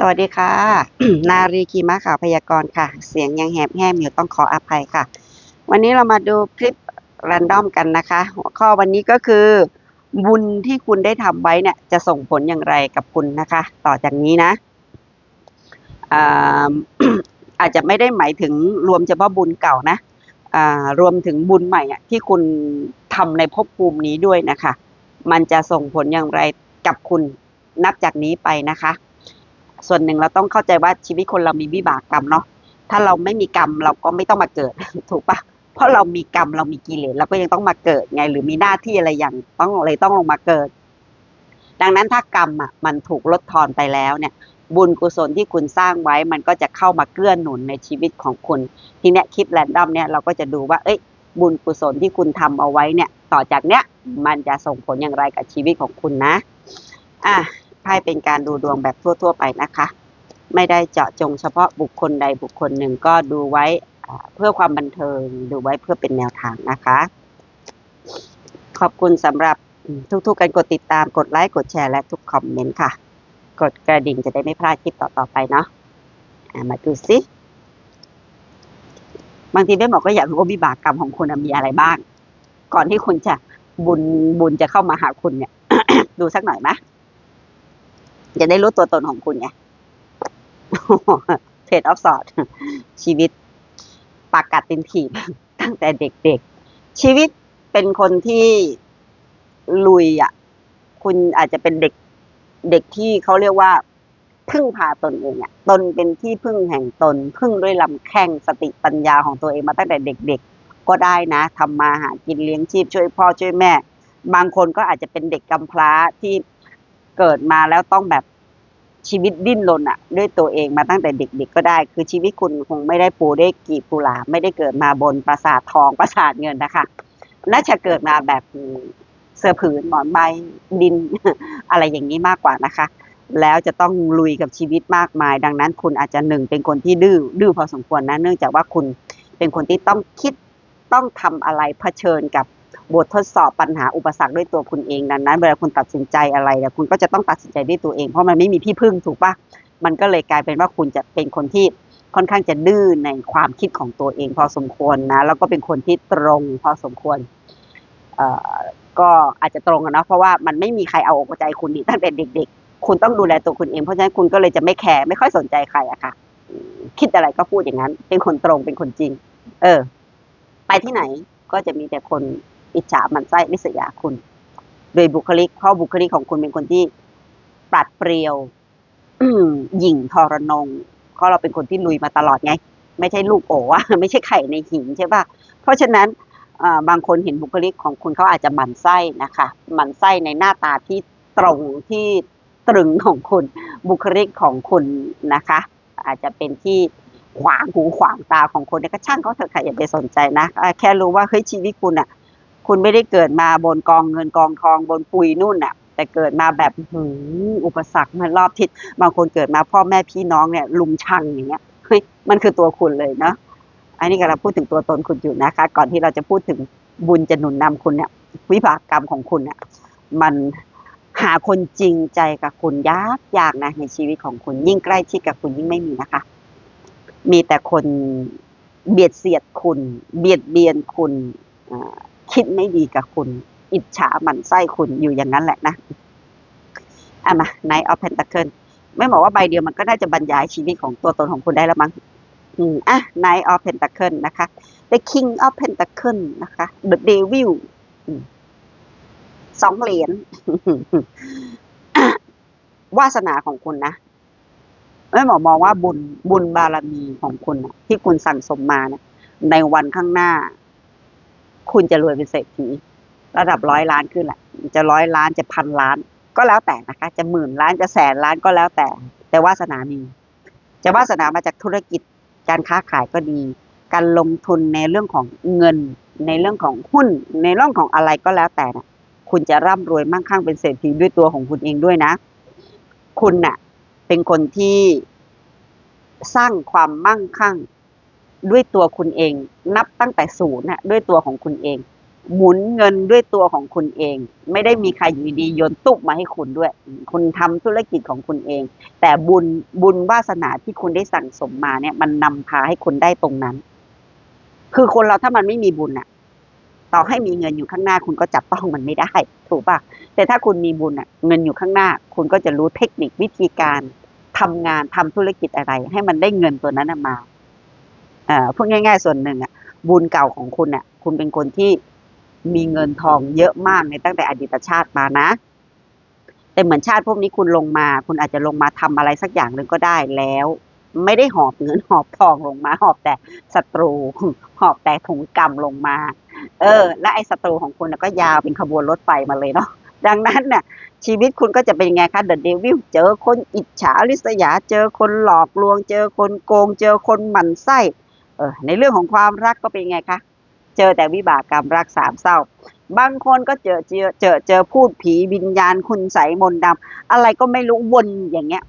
สวัสดีค่ะ นารีคีมาข่าวพยากรณ์ค่ะ เสียงยังแหบแห้มอยู่ต้องขออภัยค่ะ วันนี้เรามาดูคลิปแรนดอมกันนะคะ หัวข้อวันนี้ก็คือ บุญที่คุณได้ทำไว้เนี่ย จะส่งผลอย่างไรกับคุณนะคะ ต่อจากนี้นะอ่าอาจจะไม่ได้หมายถึงรวมเฉพาะบุญเก่านะอ่ารวมถึงบุญใหม่อะที่คุณทำในภพภูมินี้ด้วยนะคะ มันจะส่งผลอย่างไรกับคุณนับจากนี้ไปนะคะ ส่วนหนึ่งเราต้องเข้าใจว่าชีวิตคนเรามีวิบากกรรมเนาะถ้าเราไม่มีกรรมเราก็ไม่ต้องมาเกิดถูกปะเพราะเรามีกรรมเรามีกิเลสเราก็ยังต้องมาเกิดไง หรือมีหน้าที่อะไรอย่างต้องเลยต้องลงมาเกิด ดังนั้นถ้ากรรมอะมันถูกลดทอนไปแล้วเนี่ย บุญกุศลที่คุณสร้างไว้ มันก็จะเข้ามาเกื้อหนุนในชีวิตของคุณ ทีเนี้ยคลิปแรนดอมเนี่ยเราก็จะดูว่าเอ้ย บุญกุศลที่คุณทำเอาไว้เนี่ย ต่อจากเนี้ยมันจะส่งผลอย่างไรกับชีวิตของคุณนะ อะ ไพ่เป็นการดูดวงแบบทั่ว ๆ ไปนะคะ ไม่ได้เจาะจงเฉพาะบุคคลใดบุคคลหนึ่งก็ดูไว้เพื่อความบันเทิงดูไว้เพื่อเป็นแนวทางนะคะ ขอบคุณสำหรับทุกๆการกดติดตามกดไลค์กดแชร์และทุกคอมเมนต์ค่ะ กดกระดิ่งจะได้ไม่พลาดคลิปต่อๆไปเนาะมาดูสิบางทีแม่หมอก็อยากรู้ว่าวิบากกรรมของคุณมีอะไรบ้าง ก่อนที่คุณจะบุญบุญจะเข้ามาหาคุณเนี่ย ดูสักหน่อยไหม จะได้รู้ตัวตนของคุณไงเทรดออฟสอดชีวิตปากกัดตินถีบตั้งแต่เด็กๆ ชีวิตเป็นคนที่ลุยอะ คุณอาจจะเป็นเด็กเด็กที่เขาเรียกว่า พึ่งพาตนเองอะตนเป็นที่พึ่งแห่งตน พึ่งด้วยลำแข้งสติปัญญาของตัวเองมาตั้งแต่เด็ก ๆ ก็ได้นะทำมาหากินเลี้ยงชีพช่วยพ่อช่วยแม่ บางคนก็อาจจะเป็นเด็กกำพร้าที่ เกิดมาแล้วต้องแบบชีวิตดิ้นรนอะด้วยตัวเองมาตั้งแต่เด็กๆก็ได้ คือชีวิตคุณคงไม่ได้ปูได้กี่ปูหลาไม่ได้เกิดมาบนปราสาททองปราสาทเงินนะคะน่าจะเกิดมาแบบเสื้อผืนหมอนใบดินอะไรอย่างนี้มากกว่านะคะ แล้วจะต้องลุยกับชีวิตมากมาย ดังนั้นคุณอาจจะหนึ่งเป็นคนที่ดื้อดื้อพอสมควรนะ เนื่องจากว่าคุณเป็นคนที่ต้องคิดต้องทำอะไรเผชิญกับ บททดสอบปัญหาอุปสรรคด้วยตัวคุณเองดังนั้นเวลาคุณตัดสินใจอะไรเนี่ยคุณก็จะต้องตัดสินใจด้วยตัวเองเพราะมันไม่มีที่พึ่งถูกปะมันก็เลยกลายเป็นว่าคุณจะเป็นคนที่ค่อนข้างจะดื้อในความคิดของตัวเอง พอสมควรนะแล้วก็เป็นคนที่ตรงพอสมควรเอ่อก็อาจจะตรงกันนะเพราะว่ามันไม่มีใครเอาอกเอาใจคุณนี่ตั้งแต่เด็ก ๆ คุณต้องดูแลตัวคุณเอง เพราะฉะนั้นคุณก็เลยจะไม่แคร์ไม่ค่อยสนใจใครอะค่ะ คิดอะไรก็พูดอย่างนั้น เป็นคนตรงเป็นคนจริง เออ ไปที่ไหนก็จะมีแต่คน อิจฉามันไส้ริษยาคุณ โดยบุคลิกเพราะบุคลิกของคุณเป็นคนที่ปราดเปรียวหยิ่งทรนงเพราะเราเป็นคนที่ลุยมาตลอดไง ไม่ใช่ลูกโอ๋อะไม่ใช่ไข่ในหินใช่ปะเพราะฉะนั้นบางคนเห็นบุคลิกของคุณเขาอาจจะหมั่นไส้นะคะหมั่นไส้ในหน้าตาที่ตรงที่ตรึงของคุณบุคลิกของคุณนะคะ อาจจะเป็นที่ขวางหูขวางตาของคนเนี่ยก็ช่างเขาเถอะค่ะอย่าไปสนใจนะ แค่รู้ว่าเฮ้ยชีวิตคุณอะ คุณไม่ได้เกิดมาบนกองเงินกองทองบนปุยนู่นน่ะแต่เกิดมาแบบหือุปสรรคมันรอบทิศบางคนเกิดมาพ่อแม่พี่น้องเนี่ยลุมชังอย่างเงี้ยเฮ้ยมันคือตัวคุณเลยเนาะอันนี้กำลังพูดถึงตัวตนคุณอยู่นะคะ ก่อนที่เราจะพูดถึงบุญจะหนุนนำคุณเนี่ยวิบากกรรมของคุณเนี่ยมันหาคนจริงใจกับคุณยากยากนะในชีวิตของคุณยิ่งใกล้ชิดกับคุณยิ่งไม่มีนะคะ มีแต่คนเบียดเสียดคุณ เบียดเบียนคุณ คิดไม่ดีกับคุณ อิจฉาหมันไส้คุณอยู่อย่างนั้นแหละนะอะมา Knight of Pentacle ไม่บอกว่าใบเดียวมันก็น่าจะบรรยายชีวิตของตัวตนของคุณได้แล้วมั้งอืมอะ Knight of Pentacle นะคะ The King of Pentacle นะคะ The Devil สองเหรียญวาสนาของคุณนะไม่หมอมองว่าบุญบุญบารมีของคุณนะที่คุณสั่งสมมานี่ยในวันข้างหน้า คุณจะรวยเป็นเศรษฐีระดับร้อยล้านขึ้นแหละจะร้อยล้านจะพันล้าน ก็แล้วแต่นะคะ จะหมื่นล้านจะแสนล้านก็แล้วแต่ แต่วาสนามี จะวาสนามาจากธุรกิจการค้าขายก็ดี การลงทุนในเรื่องของเงิน ในเรื่องของหุ้น ในเรื่องของอะไรก็แล้วแต่นะคุณจะร่ำรวยมั่งคั่งเป็นเศรษฐีด้วยตัวของคุณเองด้วยนะ คุณน่ะเป็นคนที่สร้างความมั่งคั่ง ด้วยตัวคุณเอง นับตั้งแต่ศูนย์นะด้วยตัวของคุณเอง หมุนเงินด้วยตัวของคุณเอง ไม่ได้มีใครอยู่ดีโยนตุ๊บมาให้คุณด้วย คุณทำธุรกิจของคุณเอง แต่บุญบุญวาสนาที่คุณได้สั่งสมมาเนี่ย มันนำพาให้คุณได้ตรงนั้น คือคนเราถ้ามันไม่มีบุญอะต่อให้มีเงินอยู่ข้างหน้าคุณก็จับต้องมันไม่ได้ ถูกปะแต่ถ้าคุณมีบุญอะเงินอยู่ข้างหน้า คุณก็จะรู้เทคนิควิธีการทำงานทำธุรกิจอะไร ให้มันได้เงินตัวนั้นมา อ่อพูดง่าย ๆ ส่วนหนึ่งอะบุญเก่าของคุณอะคุณเป็นคนที่มีเงินทองเยอะมากในตั้งแต่อดีตชาติมานะ แต่เหมือนชาติพวกนี้คุณลงมา คุณอาจจะลงมาทำอะไรสักอย่างหนึ่งก็ได้แล้ว ไม่ได้หอบเงินหอบทองลงมา หอบแต่ศัตรู หอบแต่ถุงกรรมลงมา เออ และไอ้ศัตรูของคุณก็ยาวเป็นขบวนรถไฟมาเลยเนาะดังนั้นน่ะ ชีวิตคุณก็จะเป็นยังไงคะเดอะเดวิลเจอคนอิจฉาริษยา เจอคนหลอกลวง เจอคนโกง เจอคนหมั่นไส้ เออในเรื่องของความรักก็เป็นไงคะเจอแต่วิบากกรรมรักสามเศร้า บางคนก็เจอเจอเจอเจอพูดผีวิญญาณคุณใสมนต์ดำอะไรก็ไม่รู้วนอย่างเงี้ย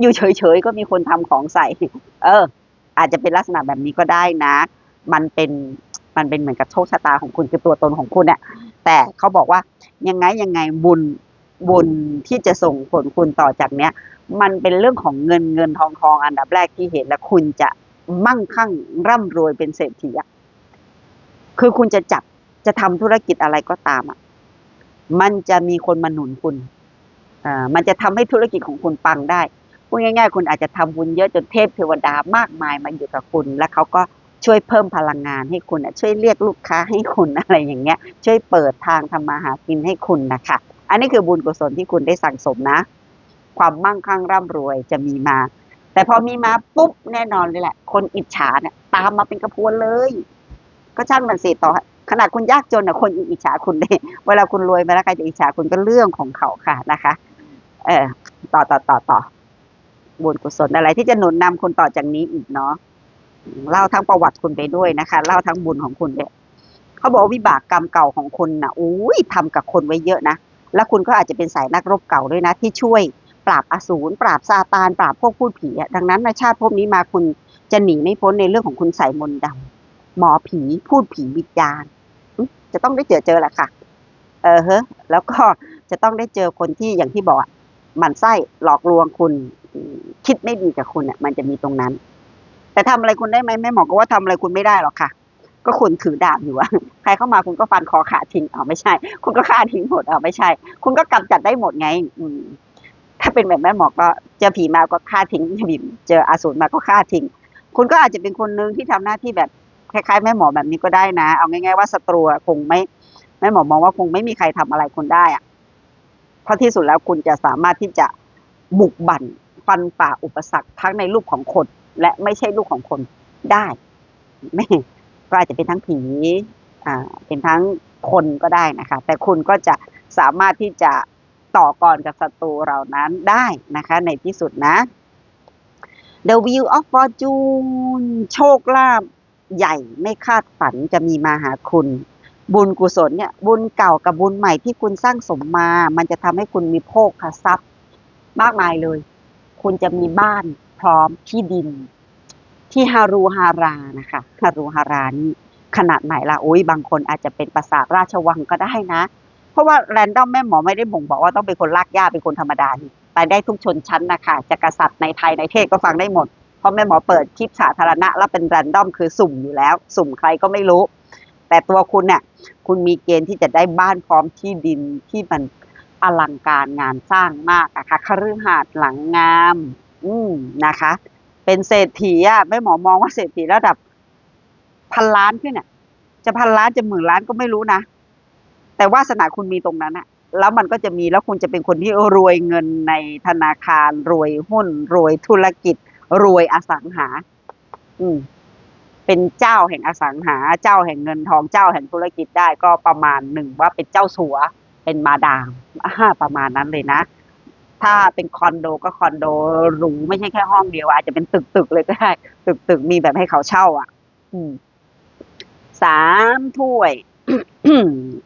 อยู่เฉยๆก็มีคนทำของใส่เออ อาจจะเป็นลักษณะแบบนี้ก็ได้นะ มันเป็นมันเป็นเหมือนกับโชคชะตาของคุณคือตัวตนของคุณเนี่ยแต่เขาบอกว่ายังไงยังไงบุญบุญที่จะส่งผลคุณต่อจากเนี้ย มันเป็นเรื่องของเงินเงินทองทองอันดับแรกที่เห็นและคุณจะ มั่งคั่งร่ำรวยเป็นเศรษฐีอะคือคุณจะจับจะทำธุรกิจอะไรก็ตามอะมันจะมีคนมาหนุนคุณอ่ามันจะทำให้ธุรกิจของคุณปังได้พูดง่าย ๆ คุณอาจจะทำบุญเยอะจนเทพเทวดามากมายมาอยู่กับคุณ แล้วเขาก็ช่วยเพิ่มพลังงานให้คุณอะช่วยเรียกลูกค้าให้คุณอะไรอย่างเงี้ย ช่วยเปิดทางทำมาหากินให้คุณนะคะ อันนี้คือบุญกุศลที่คุณได้สั่งสมนะ ความมั่งคั่งร่ำรวยจะมีมา แต่พอมีมาปุ๊บแน่นอนเลยแหละ คนอิจฉาเนี่ยตามมาเป็นกระพวนเลย ก็ช่างมันสิต่อ ขนาดคุณยากจนอะคนยังอิจฉาคุณเลยเวลาคุณรวยมาแล้วใครจะอิจฉาคุณก็เรื่องของเขาค่ะนะคะ เออต่อต่อต่อต่อบุญกุศลอะไรที่จะหนุนนำคุณต่อจากนี้อีกเนาะเล่าทั้งประวัติคุณไปด้วยนะคะเล่าทั้งบุญของคุณด้วยเขาบอกวิบากกรรมเก่าของคุณนะอุ้ยทำกับคนไว้เยอะนะแล้วคุณก็อาจจะเป็นสายนักรบเก่าด้วยนะที่ช่วย ปราบอสูรปราบซาตานปราบพวกพูดผีอะดังนั้นในชาติภพนี้มาคุณจะหนีไม่พ้นในเรื่องของคุณใส่มนต์ดำหมอผีพูดผีวิญญาณจะต้องได้เจอเจอแหละค่ะ เออเฮ้แล้วก็จะต้องได้เจอคนที่อย่างที่บอกอะหมันไส้หลอกลวงคุณคิดไม่ดีกับคุณอะ มันจะมีตรงนั้น แต่ทำอะไรคุณได้ไหมแม่หมอก็ว่าทำอะไรคุณไม่ได้หรอกค่ะ ก็คุณถือดาบอยู่อะใครเข้ามาคุณก็ฟันคอขาทิ้งเอไม่ใช่ คุณก็ฆ่าทิ้งหมดเอไม่ใช่ คุณก็กำจัดได้หมดไง อืม ถ้าเป็นแบบแม่หมอก็เจอผีมาก็ฆ่าทิ้งเจออาสูรมาก็ฆ่าทิ้ง คุณก็อาจจะเป็นคนนึงที่ทำหน้าที่แบบคล้ายๆแม่หมอแบบนี้ก็ได้นะ เอาง่ายๆว่าศัตรูคงไม่แม่หมอมองว่าคงไม่มีใครทำอะไรคุณได้อะเพราะที่สุดแล้วคุณจะสามารถที่จะบุกบั่นฟันฝ่าอุปสรรคทั้งในรูปของคน และไม่ใช่ลูกของคนได้ไม่ก็อาจจะเป็นทั้งผีอ่าเป็นทั้งคนก็ได้นะคะ แต่คุณก็จะสามารถที่จะ ต่อกรกับศัตรูเหล่านั้นได้นะคะในที่สุดนะ The Wheel of Fortune โชคลาภใหญ่ไม่คาดฝันจะมีมาหาคุณ บุญกุศลเนี่ยบุญเก่ากับบุญใหม่ที่คุณสร้างสมมา มันจะทำให้คุณมีโภคทรัพย์ มากมายเลย คุณจะมีบ้านพร้อมที่ดิน ที่ฮารูฮารานะคะฮารูฮารานี่ขนาดไหนล่ะโอ้ยบางคนอาจจะเป็นปราสาทราชวังก็ได้นะ เพราะว่าแรนดอมแม่หมอไม่ได้บ่งบอกว่าต้องเป็นคนลากย่าเป็นคนธรรมดานี่ไปได้ทุกชนชั้นนะคะจะกษัตริย์ในไทยในเทศก็ฟังได้หมด เพราะแม่หมอเปิดคลิปสาธารณะแล้วเป็นแรนดอมคือสุ่มอยู่แล้ว สุ่มใครก็ไม่รู้ แต่ตัวคุณเนี่ยคุณมีเกณฑ์ที่จะได้บ้านพร้อมที่ดินที่มันอลังการงานสร้างมากอะค่ะคฤหาสน์หลังงาม อืมนะคะ เป็นเศรษฐีอะแม่หมอมองว่าเศรษฐีระดับพันล้านขึ้นอะจะพันล้านจะหมื่นล้านก็ไม่รู้นะ แต่วาสนาคุณมีตรงนั้นอะแล้วมันก็จะมีแล้วคุณจะเป็นคนที่รวยเงินในธนาคาร รวยหุ้น รวยธุรกิจ รวยอสังหา อืม เป็นเจ้าแห่งอสังหา เจ้าแห่งเงินทองเจ้าแห่งธุรกิจได้ก็ประมาณหนึ่งว่าเป็นเจ้าสัว เป็นมาดามประมาณนั้นเลยนะถ้าเป็นคอนโดก็คอนโดหรูไม่ใช่แค่ห้องเดียวอาจจะเป็นตึกตึกเลยก็ได้ ตึกตึกมีแบบให้เขาเช่า อะ อืมสามถ้วย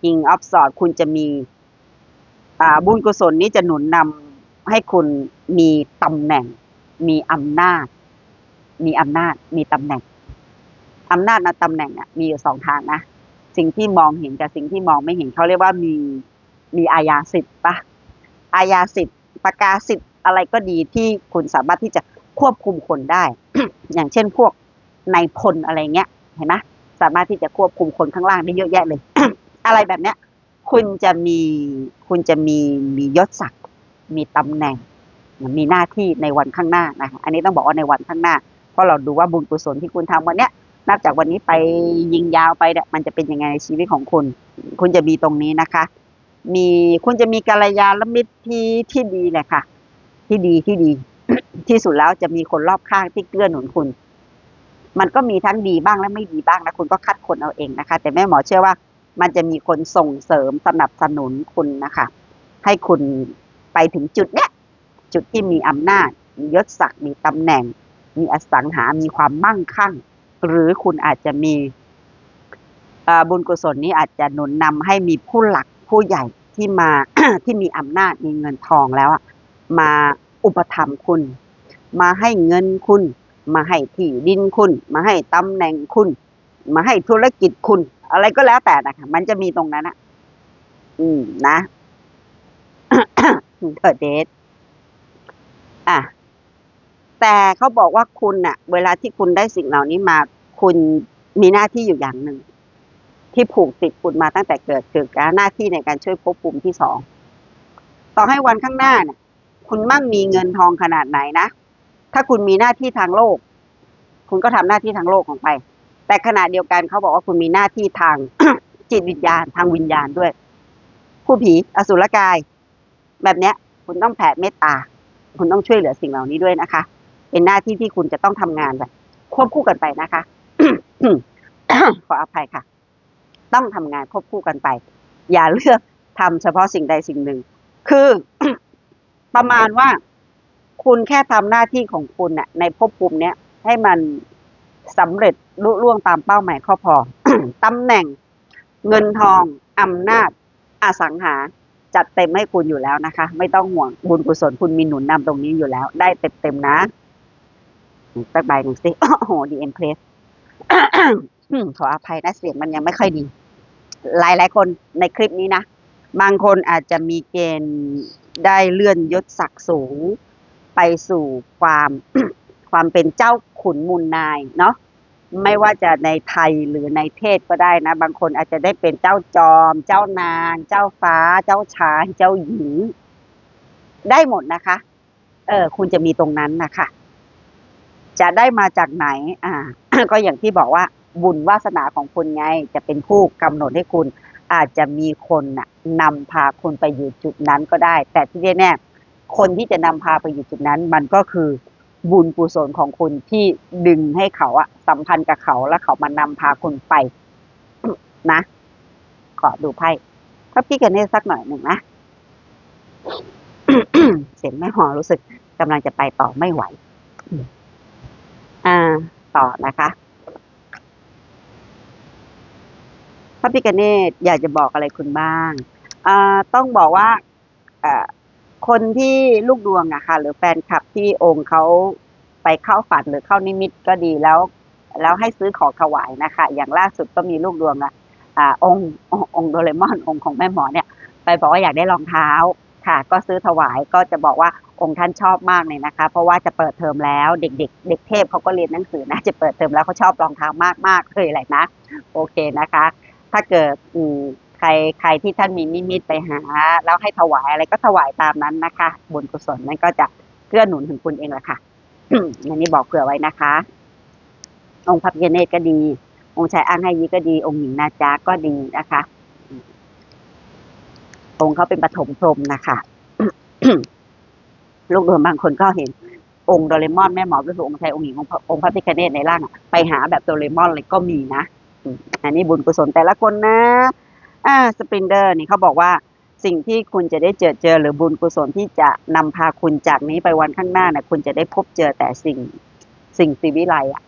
King of Swords คุณจะมีบุญกุศลนี้จะหนุนนำให้คุณมีตำแหน่ง มีอำนาจ มีอำนาจ มีตำแหน่งอำนาจนะตำแหน่งอะมีอยู่สองทางนะ สิ่งที่มองเห็นกับสิ่งที่มองไม่เห็นเขาเรียกว่ามีมีอาญาสิทธิ์ปะอาญาสิทธิ์ประกาศสิทธิ์อะไรก็ดีที่คุณสามารถที่จะควบคุมคนได้ อย่างเช่นพวกนายพลอะไรเงี้ย เห็นไหม สามารถที่จะควบคุมคนข้างล่างได้เยอะแยะเลย อะไรแบบเนี้ย คุณจะมีคุณจะมีมียศศักดิ์มีตำแหน่ง มีหน้าที่ในวันข้างหน้านะอันนี้ต้องบอกว่าในวันข้างหน้า เพราะเราดูว่าบุญกุศลที่คุณทำวันเนี้ยนับจากวันนี้ไปยิงยาวไปเนี่ยมันจะเป็นยังไงในชีวิตของคุณ คุณจะมีตรงนี้นะคะ มีคุณจะมีกัลยาณมิตรที่ที่ดีแหละค่ะ ที่ดีที่ดี ที่สุดแล้วจะมีคนรอบข้างที่เกื้อหนุนคุณ มันก็มีทั้งดีบ้างและไม่ดีบ้างนะคุณก็คัดคนเอาเองนะคะ แต่แม่หมอเชื่อว่ามันจะมีคนส่งเสริมสนับสนุนคุณนะคะ ให้คุณไปถึงจุดเนี้ยจุดที่มีอำนาจมียศศักดิ์มีตำแหน่ง มีอสังหา มีความมั่งคั่ง หรือคุณอาจจะมีบุญกุศลนี้อาจจะหนุนนำให้มีผู้หลักผู้ใหญ่ที่มาที่มีอำนาจมีเงินทองแล้วมาอุปถัมภ์คุณ มาให้เงินคุณ มาให้ที่ดินคุณ มาให้ตำแหน่งคุณ มาให้ธุรกิจคุณ อะไรก็แล้วแต่นะคะมันจะมีตรงนั้นอะอืมนะเธอเดทอะแต่เขาบอกว่าคุณน่ะเวลาที่คุณได้สิ่งเหล่านี้มา คุณมีหน้าที่อยู่อย่างหนึ่ง ที่ผูกติดคุณมาตั้งแต่เกิดคือการหน้าที่ในการช่วยควบคุมที่สอง ต่อให้วันข้างหน้าเนี่ย คุณมั่งมีเงินทองขนาดไหนนะ ถ้าคุณมีหน้าที่ทางโลก คุณก็ทำหน้าที่ทางโลกของไป แต่ขณะเดียวกันเขาบอกว่าคุณมีหน้าที่ทางจิตวิญญาณทางวิญญาณด้วย ผู้ผีอสุรกาย แบบเนี้ย คุณต้องแผ่เมตตา คุณต้องช่วยเหลือสิ่งเหล่านี้ด้วยนะคะ เป็นหน้าที่ที่คุณจะต้องทำงานแบบควบคู่กันไปนะคะขออภัยค่ะ ต้องทำงานควบคู่กันไป อย่าเลือกทำเฉพาะสิ่งใดสิ่งหนึ่ง คือประมาณว่า คุณแค่ทำหน้าที่ของคุณน่ะ ในภพภูมิเนี้ยให้มันสำเร็จลุล่วงตามเป้าหมายข้อพอตำแหน่งเงินทองอำนาจอสังหาจัดเต็มให้คุณอยู่แล้วนะคะ ไม่ต้องห่วงบุญกุศลคุณมีหนุนนำตรงนี้อยู่แล้ว ได้เต็มเต็มๆนะสักใบหนึ่งสิโอ้โหดีเอ็มเพลสขออภัยนะเสียงมันยังไม่ค่อยดี หลายหลายคนในคลิปนี้นะ บางคนอาจจะมีเกณฑ์ได้เลื่อนยศศักดิ์สูง ไปสู่ความความเป็นเจ้าขุนมูลนายเนาะไม่ว่าจะในไทยหรือในเทศก็ได้นะ บางคนอาจจะได้เป็นเจ้าจอม เจ้านาง เจ้าฟ้า เจ้าชาย เจ้าหญิง ได้หมดนะคะ เออ คุณจะมีตรงนั้นนะคะ จะได้มาจากไหน อ่า ก็อย่างที่บอกว่า บุญวาสนาของคุณไง จะเป็นผู้กำหนดให้คุณ อาจจะมีคนน่ะนำพาคุณไปอยู่จุดนั้นก็ได้ แต่ที่แน่ๆ คนที่จะนำพาไปอยู่จุดนั้น มันก็คือบุญกุศลของคุณที่ดึงให้เขาอะสัมพันธ์กับเขาแล้วเขามานำพาคุณไปนะ ขอดูไพ่พระพี่กันเนตสักหน่อยหนึ่งนะเสียงแม่หอรู้สึกกำลังจะไปต่อไม่ไหว อ่า ต่อนะคะพระพิกเนตอยากจะบอกอะไรคุณบ้าง อ่า ต้องบอกว่าอ่อ คนที่ลูกดวงอะค่ะ หรือแฟนคลับที่องค์เขาไปเข้าฝันหรือเข้านิมิตก็ดีแล้ว แล้วให้ซื้อของถวายนะคะ อย่างล่าสุดก็มีลูกดวงอะอ่าองค์องค์องโดเรมอนองค์ของแม่หมอเนี่ย ไปบอกว่าอยากได้รองเท้าค่ะ ก็ซื้อถวายก็จะบอกว่าองค์ท่านชอบมากเลยนะคะ เพราะว่าจะเปิดเทอมแล้วเด็ก ๆ เด็กเทพเขาก็เรียนหนังสือนะจะเปิดเทอมแล้วเขาชอบรองเท้ามากมากๆเลยแหละนะ โอเคนะคะ ถ้าเกิด ใครใครที่ท่านมีนิมิตไปหา แล้วให้ถวายอะไรก็ถวายตามนั้นนะคะ บุญกุศลนั้นก็จะเกื้อหนุนถึงคุณเองแหละค่ะอันนี้บอกเผื่อไว้นะคะ องค์พระพิเนศก็ดี องค์ชายอ้างให้ยีก็ดี องค์หญิงนาจาก็ดีนะคะ องค์เขาเป็นปฐมพรมนะคะลูกดวงบางคนก็เห็น องค์โดเรมอนแม่หมอก็คือองค์ชายองค์หญิงองค์พระองค์พระพิฆเนศในร่างไปหาแบบโดเรมอนเลยก็มีนะอันนี้บุญกุศลแต่ละคนนะ อ่าสปรินเดอร์นี่เขาบอกว่าสิ่งที่คุณจะได้เจอเจอหรือบุญกุศลที่จะนำพาคุณจากนี้ไปวันข้างหน้านะคุณจะได้พบเจอแต่สิ่งสิ่งสีวิไลอะ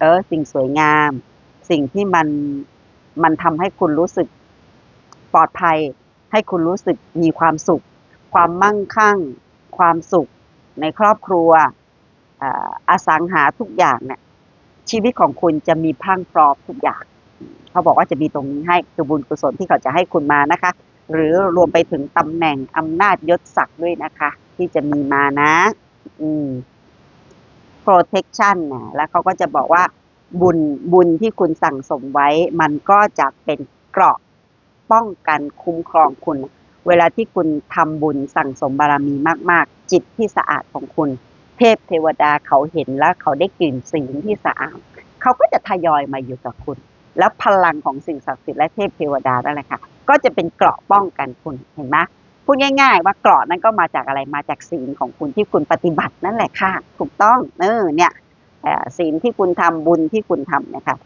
เออ สิ่งสวยงาม สิ่งที่มันมันทำให้คุณรู้สึกปลอดภัย ให้คุณรู้สึกมีความสุข ความมั่งคั่ง ความสุข ในครอบครัวอ่าอสังหาทุกอย่างเนี่ยชีวิตของคุณจะมีพังพร้อมทุกอย่าง เขาบอกว่าจะมีตรงนี้ให้คือบุญกุศลที่เขาจะให้คุณมานะคะ หรือรวมไปถึงตำแหน่งอำนาจยศศักดิ์ด้วยนะคะ ที่จะมีมานะ อืม protection นะแล้วเขาก็จะบอกว่า บุญบุญที่คุณสั่งสมไว้ มันก็จะเป็นเกราะป้องกันคุ้มครองคุณ เวลาที่คุณทำบุญสั่งสมบารมีมาก ๆ จิตที่สะอาดของคุณ เทพเทวดาเขาเห็นแล้วเขาได้กลิ่นศีลที่สะอาดเขาก็จะทยอยมาอยู่กับคุณ แล้วพลังของสิ่งศักดิ์สิทธิ์และเทพเทวดานั่นแหละค่ะ ก็จะเป็นเกราะป้องกันคุณเห็นไหมพูดง่าย ๆ ว่าเกราะนั้นก็มาจากอะไรมาจากศีลของคุณที่คุณปฏิบัตินั่นแหละค่ะ ถูกต้องเออเนี่ยเอ่อศีลที่คุณทำบุญที่คุณทำนะคะ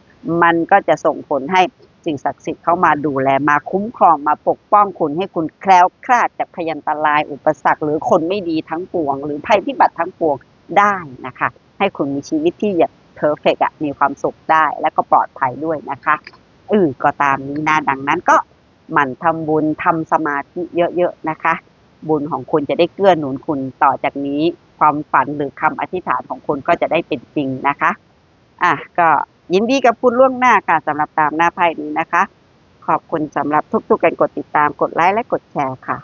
มันก็จะส่งผลให้สิ่งศักดิ์สิทธิ์เข้ามาดูแลมาคุ้มครองมาปกป้องคุณให้คุณแคล้วคลาดจากพยันตรายอุปสรรค หรือคนไม่ดีทั้งปวง หรือภัยพิบัติทั้งปวงได้นะคะ ให้คุณมีชีวิตที่ เพอร์เฟกอะมีความสุขได้และก็ปลอดภัยด้วยนะคะเออก็ตามนี้นะดังนั้นก็หมั่นทำบุญทำสมาธิเยอะๆนะคะ บุญของคุณจะได้เกื้อหนุนคุณต่อจากนี้ความฝันหรือคำอธิษฐานของคุณก็จะได้เป็นจริงนะคะอะก็ยินดีกับคุณล่วงหน้าค่ะสำหรับตามหน้าไพ่นี้นะคะ ขอบคุณสำหรับทุกๆการกดติดตามกดไลค์และกดแชร์ค่ะ